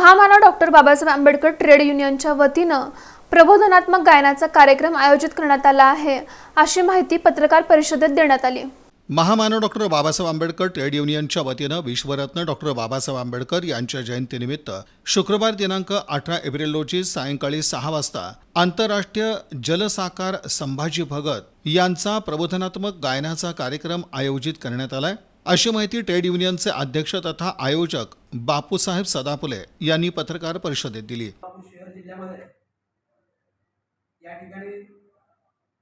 महामानव doctor Babasaheb Ambedkar trade युनियनच्या वतीनं प्रबोधनात्मक गायनाचा कार्यक्रम आयोजित करण्यात आला आहे. अशी माहिती पत्रकार परिषदेत देण्यात आली. महामानव डॉक्टर बाबासाहेब आंबेडकर ट्रेड युनियनच्या वतीनं विश्वरत्न डॉक्टर बाबासाहेब आंबेडकर यांच्या जयंतीनिमित्त शुक्रवार दिनांक अठरा एप्रिल रोजी सायंकाळी सहा वाजता आंतरराष्ट्रीय जलसाकार संभाजी भगत यांचा प्रबोधनात्मक गायनाचा कार्यक्रम आयोजित करण्यात आलाय. अशी माहिती ट्रेड युनियनचे अध्यक्ष तथा आयोजक बापूसाहेब सदापुले यांनी पत्रकार परिषदेत दिली. शहर जिल्ह्यामध्ये या ठिकाणी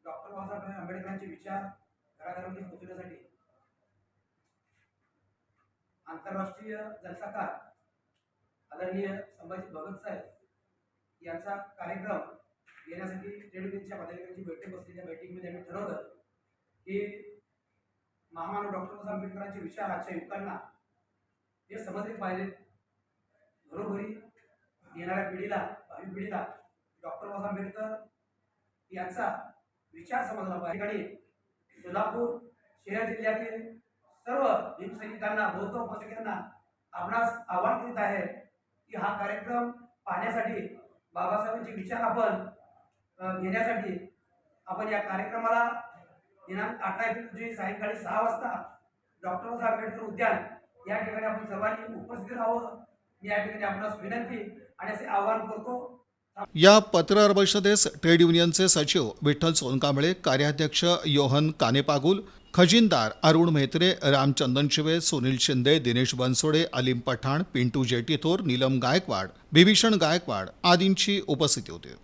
डॉक्टर बाबासाहेब आंबेडकरांचे विचार घराघरामध्ये पोहोचवण्यासाठी आंतरराष्ट्रीय जलसाकार आदरणीय संभाजी भगत साहेब यांचा कार्यक्रम घेण्यासाठी ट्रेड युनियनच्या पदाधिकाऱ्यांची बैठक बसलेल्या बैठकीमध्ये आम्ही ठरवलं की महामानव डॉक्टर बाबासाहेब आंबेडकरांचे विचार आजच्या युवकांना हे समजले पाहिजे. घरोघरी येणाऱ्या पिढीला भावी पिढीला डॉक्टर बाबासाहेब आंबेडकर यांचा विचार समजला पाहिजे. ठिकाणी सोलापूर शहर जिल्ह्यातील सर्व भीमसैनिकांना बौद्ध उपासकांना आपणास आवाहन करीत आहे की हा कार्यक्रम पाहण्यासाठी बाबासाहेबांचे विचार आपण घेण्यासाठी आपण या कार्यक्रमाला दिनांक अठरा एप्रिल रोजी सायंकाळी सहा वाजता डॉक्टर बाबासाहेब आंबेडकर उद्यान या ठिकाणी आपण सर्वांनी उपस्थित राहावं. मी या ठिकाणी आपणास विनंती आणि असे आवाहन करतो. या पत्रकार परिषदेस ट्रेड युनियनचे सचिव विठ्ठल सोनकांबळे कार्याध्यक्ष योहन कानेपागुल खजिनदार अरुण म्हेत्रे रामचंदन शिवे सुनील शिंदे दिनेश बनसोडे अलीम पठाण पिंटू जेटीथोर नीलम गायकवाड बिभीषण गायकवाड आदींची उपस्थिती होती.